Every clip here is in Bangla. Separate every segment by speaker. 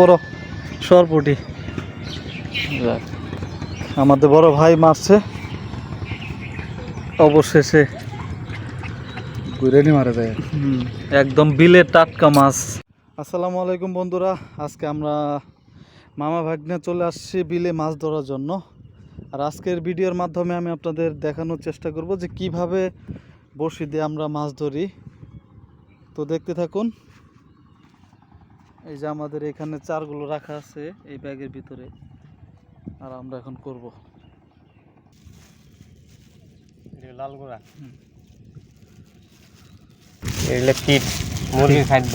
Speaker 1: বড় সরপুটি। যাক, আমাদের বড় ভাই মারছে। অবশেষে
Speaker 2: ঘুরে মারা যায়
Speaker 1: হুম, একদম বিলে টাটকা মাছ। আসসালামু আলাইকুম বন্ধুরা আজকে আমরা মামা ভাগ্নে চলে আসছি বিলে মাছ ধরার জন্য। আর আজকের ভিডিওর মাধ্যমে আমি আপনাদের দেখানোর চেষ্টা করব যে কীভাবে বড়শি দিয়ে আমরা মাছ ধরি। তো দেখতে থাকুন। এই যে আমাদের এখানে চারগুলো রাখা আছে এই ব্যাগের ভিতরে। আর আমরা এখন করব।
Speaker 2: লাল গোড়া।
Speaker 1: হুম।
Speaker 2: এগুলো ফিট মুরগির খাদ্য?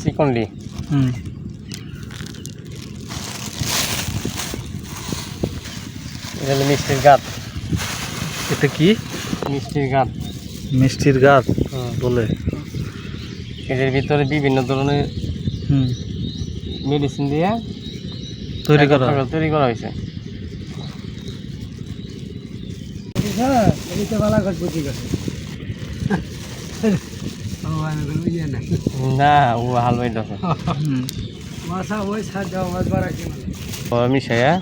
Speaker 2: চিকনলি।
Speaker 1: হুম।
Speaker 2: এটা মিষ্টির গাছ
Speaker 1: এটা কি?
Speaker 2: মিষ্টির গাছ
Speaker 1: মিষ্টির গাছ বলে।
Speaker 2: এদের ভিতরে বিভিন্ন ধরনের
Speaker 1: হুম।
Speaker 2: মেডিসিন দিয়ে
Speaker 1: তৈরি করা।
Speaker 2: তৈরি করা হয়েছে। না ও মিশাইয়া।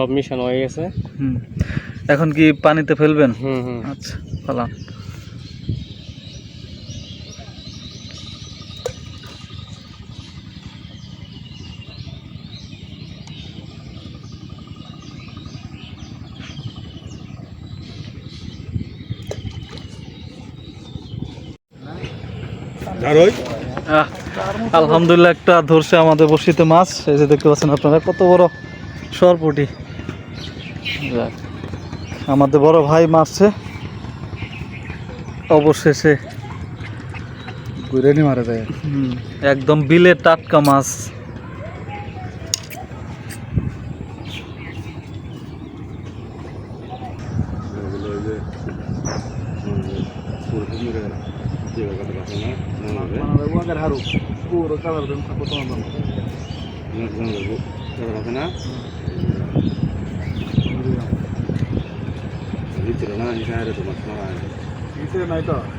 Speaker 2: সব মিশানো হয়ে গেছে।
Speaker 1: হুম। এখন কি পানিতে ফেলবেন?
Speaker 2: হুম হুম।
Speaker 1: আচ্ছা ফালান আলহামদুলিল্লাহ একটা ধরছে আমাদের বসিতে মাছ। এই যে দেখতে পাচ্ছেন আপনারা কত বড় সরপুটি। যাক, আমাদের বড় ভাই মারছে। অবশেষে
Speaker 2: ঘুরে মারা যায়।
Speaker 1: একদম বিলের টাটকা মাছ।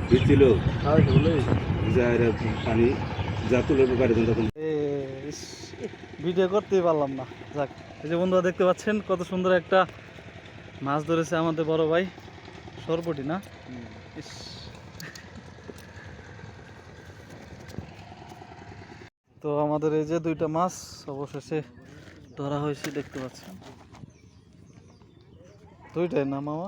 Speaker 3: দিচ্ছিল পানি যা তুলে বাইরে তখন
Speaker 1: ভিডিও করতেই পারলাম না যাক এই যে বন্ধুরা দেখতে পাচ্ছেন কত সুন্দর একটা মাছ ধরেছে আমাদের বড় ভাই। সরপটি না। তো আমাদের এই যে দুইটা মাছ অবশেষে ধরা হয়েছে দেখতে পাচ্ছেন। দুইটাই না মামা?